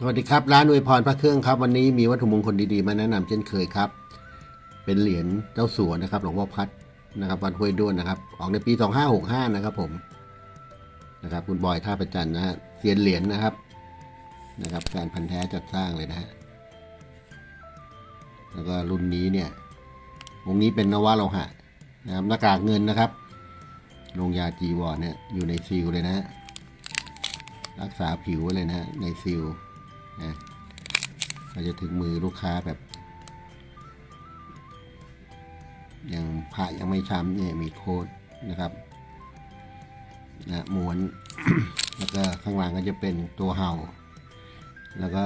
สวัสดีครับ ร้านอวยพรพระเครื่องครับ วันนี้มีวัตถุมงคลดีๆ มาแนะนำเช่นเคยครับ เป็นเหรียญเจ้าสัวนะครับหลวงพ่อพัดนะครับวัดห้วยด้วนนะครับ ออกในปี 2565 นะครับผมนะครับคุณบอยท่าประจันนะฮะเซียนเหรียญนะครับนะครับแฟนพันธ์แท้จัดสร้างเลยนะฮะแล้วก็รุ่นนี้เนี่ยองค์นี้เป็นนวะโลหะนะครับหน้ากากเงินนะครับลงยาจีวรเนี่ยอยู่ในซีลเลยนะฮะรักษาผิวเลยนะในซิล นะก็จะถึงมือลูกค้าแบบยังผ่ายังไม่ช้ำเนี่ยมีโค้ดนะครับนะม้วน แล้วก็ข้างหลังก็จะเป็นตัวเห่า แล้วก็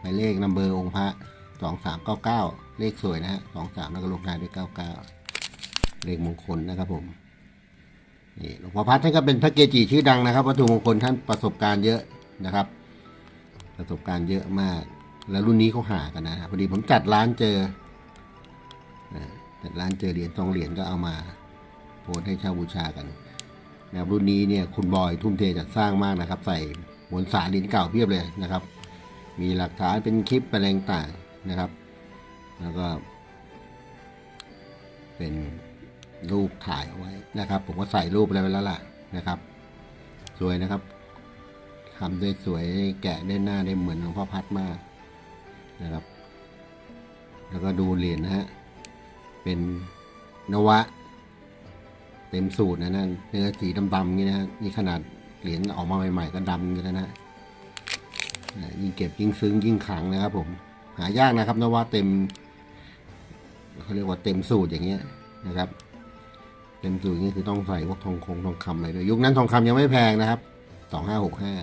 หมายเลขนัมเบอร์องค์พระสองสามเก้าเก้าเลขสวยนะฮะสองสามแล้วก็ลงท้ายด้วยเก้าเก้าเลขมงคลนะครับผมนี่หลวงพ่อพัดท่านก็เป็นพระเกจิชื่อดังนะครับวัตถุมงคลท่านประสบการณ์เยอะนะครับ ประสบการณ์เยอะมาก แล้วรุ่นนี้เขาหากันนะพอดีผมจัดร้านเจอจัดร้านเจอเหรียญทองเหรียญก็เอามาโพสให้เช่าบูชากันนะรับรุ่นนี้เนี่ยคุณบอยทุ่มเทจัดสร้างมากนะครับ ใส่มวลสารเหรียญเก่าเพียบเลยนะครับ มีหลักฐานเป็นคลิปอะไรต่างนะครับ แล้วก็ เป็นรูปถ่ายเอาไว้นะครับ ผมก็ใส่รูปอะไรไว้แล้วล่ะนะครับ สวยนะครับ ทำได้สวยแกะได้หน้าได้เหมือนหลวงพ่อพัดมากนะครับ แล้วก็ดูเหรียญนะฮะ เป็นนวะ เต็มสูตรนะนั่นเนื้อสีดำๆอย่างนี้นะฮะนี่ขนาดเหรียญออกมาใหม่ๆก็ดำอย่างนี้แล้วนะอ่ายิ่งเก็บยิ่งซึ้งยิ่งขังนะครับผม หายากนะครับนวะเต็มเขาเรียกว่าเต็มสูตรอย่างเงี้ยนะครับ เต็มสูตรนี่คือต้องใส่พวกทองคงทองคำอะไรด้วยยุคนั้นทองคำยังไม่แพงนะครับสองห้าหกห้า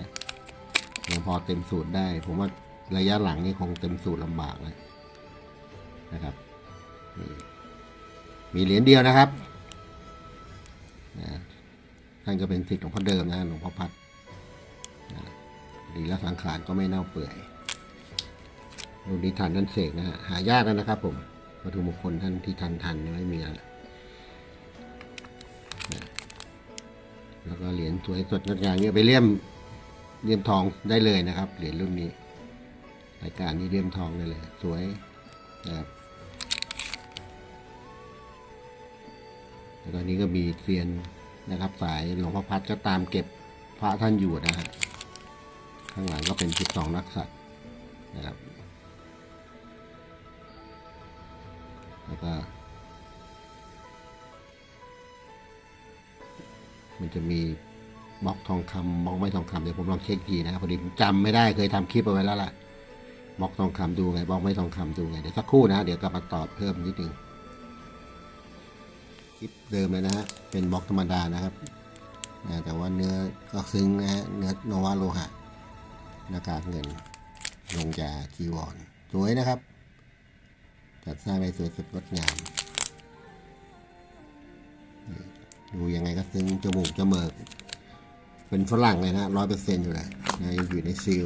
ยังพอเต็มสูตรได้ ผมว่าระยะหลังนี่คงเต็มสูตรลำบากเลยนะครับ มีเหรียญเดียวนะครับนะท่านก็เป็นสิทธิ์ของพ่อเดิมนะหลวงพ่อพัดนะดีและสังขารก็ไม่เน่าเปื่อยรุ่นนี้ทันท่านเสกนะฮะหายากแล้วนะครับ ผมวัตถุมงคลท่านที่ทันทันไม่มีแล้วแล้วก็เหรียญสวยสดงดงามเนี่ยไปเลี่ยม เลี่ยมทองได้เลยนะครับเหรียญรุ่นนี้รายการนี้เลี่ยมทองได้เลย สวยนะครับแล้วตอนนี้ก็มีเซียนนะครับ สายหลวงพ่อพัดก็ตามเก็บพระท่านอยู่นะฮะข้างหลังก็เป็นสิบสองนักสัตว์นะครับ แล้วก็มันจะมี บล็อกทองคำบล็อกไม่ทองคำเดี๋ยวผมลองเช็คทีนะครับพอดีผมจำไม่ได้เคยทำคลิปเอาไว้แล้วล่ะบล็อกทองคำดูไงบล็อกไม่ทองคำดูไงเดี๋ยวสักครู่นะ เดี๋ยวกลับมาตอบเพิ่มนิดนึงคลิปเดิมเลยนะฮะเป็นบล็อกธรรมดานะครับนะแต่ว่าเนื้อก็ซึ้งนะฮะเนื้อนวาโลหะหน้ากากเงินลงยาจีวรสวยนะครับจัดสร้างได้สวยสุดงดงามดูยังไงก็ซึ้งจมูกจมูก เป็นฝรั่งเลยนะร้อยเปอร์เซ็นต์อยู่เลยนะยังอยู่ในซีล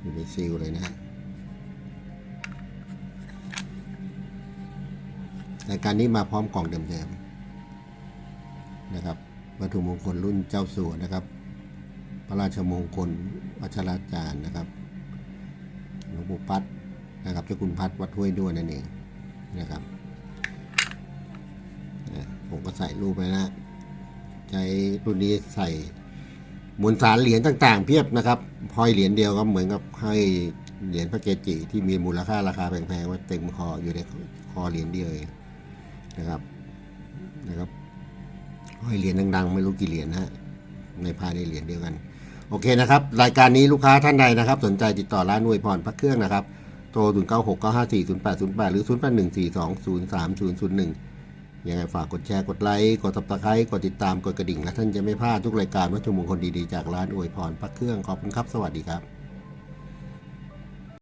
อยู่ในซีลเลยนะฮะรายการนี้มาพร้อมกล่องเดิมๆนะครับวัตถุมงคลรุ่นเจ้าสัวนะครับ พระราชมงคลวัชราจารย์นะครับหลวงปู่พัดนะครับเจ้าคุณพัดวัดห้วยด้วนนั่นเองนะครับผมก็ใส่รูปไปนะ ใช้รุ่นนี้ใส่มวลสารเหรียญต่างๆ เพียบนะครับห้อยเหรียญเดียวก็เหมือนกับห้อยเหรียญพระเกจิที่มีมูลค่าราคาแพงๆว่าเต็มคออยู่ในคอเหรียญเดียวเองนะครับนะครับห้อยเหรียญดังๆ ไม่รู้กี่เหรียญนะฮะในภายในเหรียญเดียวกัน โอเคนะครับ รายการนี้ลูกค้าท่านใดนะครับ สนใจติดต่อร้านนวยพรพระเครื่องนะครับ โทร 0 9 6 9 5 4 0 8 0 8 หรือ 081420301 ยังไงฝากกดแชร์กดไลค์กดติดตามกดติดตามกดกระดิ่ง และท่านจะไม่พลาดทุกรายการวัตถุมงคลดีๆจากร้านอวยพรพระเครื่องขอบคุณครับ สวัสดีครับ